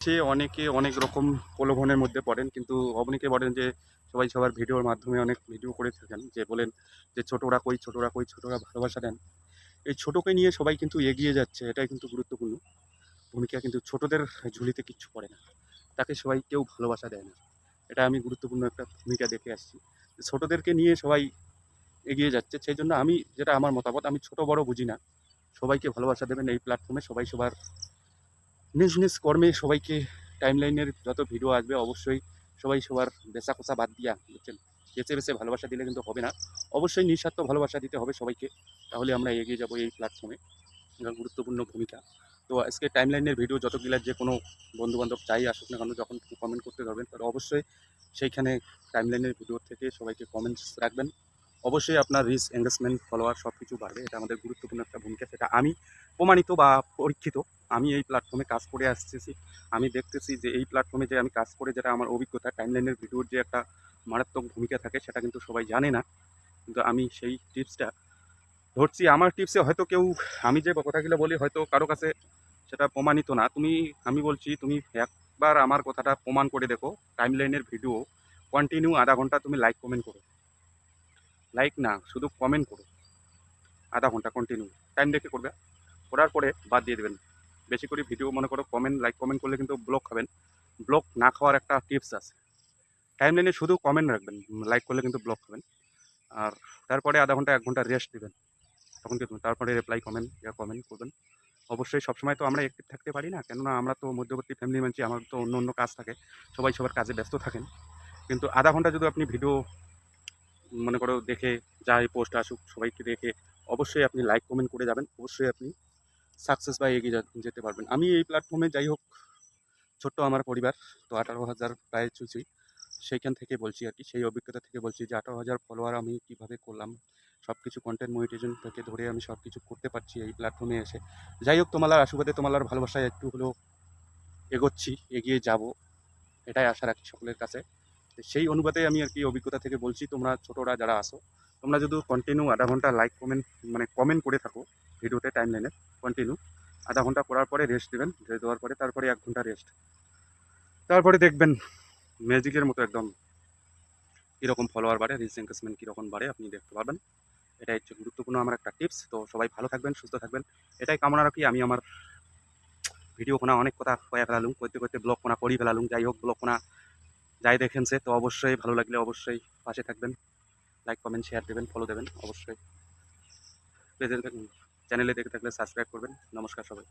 সে অনেকে অনেক রকম প্রলোভনের মধ্যে পড়েন, কিন্তু অবনীকে বলেন যে সবাই সবার ভিডিওর মাধ্যমে অনেক ভিডিও করে থাকেন, যে বলেন যে ছোটরা কই ছোটরা কই, ছোটরা ভালোবাসা দেন। এই ছোটকে নিয়ে সবাই কিন্তু এগিয়ে যাচ্ছে, এটাই কিন্তু গুরুত্বপূর্ণ। ভূমিকা কিন্তু ছোটদের ঝুলিতে কিচ্ছু পড়ে না। তাকে সবাই কেউ ভালোবাসা দেয় না। এটা আমি গুরুত্বপূর্ণ একটা ভূমিকা দেখে আসছি। ছোটদেরকে নিয়ে সবাই এগিয়ে যাচ্ছে, সেই জন্য আমি যেটা আমার মতামত, আমি ছোট বড় বুঝি না। সবাইকে ভালোবাসা দেবেন এই প্ল্যাটফর্মে সবাই সবার নিজ নিজ কর্মে সবাইকে টাইমলাইনের যত ভিডিও আসবে, অবশ্যই সবাই সবার বেচা কোচা বাদ দিয়া, বুঝছেন? বেছে বেছে ভালোবাসা দিলে কিন্তু হবে না। অবশ্যই নিঃস্বার্থ ভালোবাসা দিতে হবে সবাইকে। তাহলে আমরা এগিয়ে যাব এই প্ল্যাটফর্মে গুরুত্বপূর্ণ ভূমিকা। তো আজকে টাইমলাইনের ভিডিও যতগুলা যে কোনো বন্ধুবান্ধব চাই আসুক না কেন, যখন কমেন্ট করতে পারবেন তাহলে অবশ্যই সেইখানে টাইমলাইনের ভিডিও থেকে সবাইকে কমেন্টস রাখবেন। অবশ্যই আপনার রিচ এঙ্গেজমেন্ট ফলোয়ার সব কিছু বাড়বে। এটা আমাদের গুরুত্বপূর্ণ একটা ভূমিকা। সেটা আমি প্রমাণিত বা পরীক্ষিত। আমি এই প্ল্যাটফর্মে কাজ করে আসতেছি। আমি দেখতেছি যে এই প্ল্যাটফর্মে যে আমি কাজ করে যেটা আমার অভিজ্ঞতা টাইমলাইনের ভিডিওর যে একটা মারাত্মক ভূমিকা থাকে সেটা কিন্তু সবাই জানে না। কিন্তু আমি সেই টিপসটা ধরছি। আমার টিপসে হয়তো কেউ, আমি যে কথাগুলো বলি হয়তো কারও কাছে সেটা প্রমাণিত না। তুমি, আমি বলছি, তুমি একবার আমার কথাটা প্রমাণ করে দেখো টাইমলাইনের ভিডিও কন্টিনিউ আধা ঘণ্টা তুমি লাইক কমেন্ট করো। লাইক না, শুধু কমেন্ট করো। আধা ঘণ্টা কন্টিনিউ টাইম দেখে করবে। করার পরে বাদ দিয়ে দেবেন। বেশি করে ভিডিও মনে করো কমেন্ট লাইক কমেন্ট করলে কিন্তু ব্লক খাবেন ব্লক না খাওয়ার একটা টিপস আছে। টাইম লাইনে শুধু কমেন্ট রাখবেন লাইক করলে কিন্তু ব্লক খাবেন আর তারপরে আধা ঘণ্টা, এক ঘণ্টা রেস্ট দেবেন। তখন কিন্তু তারপরে রিপ্লাই কমেন্ট ইয়া কমেন্ট করবেন। অবশ্যই সবসময় তো আমরা অ্যাক্টিভ থাকতে পারি না, কেননা আমরা তো মধ্যবর্তী ফ্যামিলি মানছি আমার তো অন্য অন্য কাজ থাকে, সবাই সবার কাজে ব্যস্ত থাকেন। কিন্তু আধা ঘণ্টা যদি আপনি ভিডিও মনে করো দেখে, যাই পোস্ট আসুক, সবাইকে দেখে, অবশ্যই আপনি লাইক কমেন্ট করে যাবেন। অবশ্যই আপনি সাকসেস বা এগিয়ে যেতে পারবেন। আমি এই প্ল্যাটফর্মে যাই হোক, ছোট্ট আমার পরিবার, তো আঠারো হাজার প্রায় চুচি সেইখান থেকে বলছি আর কি, সেই অভিজ্ঞতা থেকে বলছি যে আঠারো হাজার ফলোয়ার আমি কীভাবে করলাম সব কিছু কন্টেন্ট মনিটাইজেশন থেকে ধরে আমি সব কিছু করতে পারছি এই প্ল্যাটফর্মে এসে। যাই হোক, তোমার আশুবাদে তোমার ভালোবাসায় একটু হলেও এগোচ্ছি, এগিয়ে যাব, এটাই আশা রাখি সকলের কাছে। সেই অনুপাতে আমি আর কি অভিজ্ঞতা থেকে বলছি, তোমরা ছোটরা যারা আসো তোমরা যদি কন্টিনিউ আধা ঘণ্টা লাইক কমেন্ট মানে কমেন্ট করে থাকো, ভিডিওতে টাইম লাইনে কন্টিনিউ আধা ঘণ্টা করার পরে রেস্ট দেবেন রেস্ট দেওয়ার পরে তারপরে এক ঘণ্টা রেস্ট তারপরে দেখবেন ম্যাজিকের মতো একদম কীরকম ফলোয়ার বাড়ে রিচ এঙ্গেজমেন্ট কীরকম বাড়ে, আপনি দেখতে পারবেন। এটাই হচ্ছে গুরুত্বপূর্ণ আমার একটা টিপস তো সবাই ভালো থাকবেন, সুস্থ থাকবেন। এটাই কামনা রাখি, আমি আমার ভিডিও কোনা, অনেক কথা কয়ে ফেলালুম করতে করতে ব্লগ কোনা করি ফেলালুম। যাই হোক ব্লগ কোনা যাই দেখেন সে, তো অবশ্যই ভালো লাগলে অবশ্যই পাশে থাকবেন। লাইক কমেন্ট শেয়ার দেবেন ফলো দেবেন, অবশ্যই। পেজে চ্যানেলে দেখে থাকলে সাবস্ক্রাইব করবেন। নমস্কার সবাই।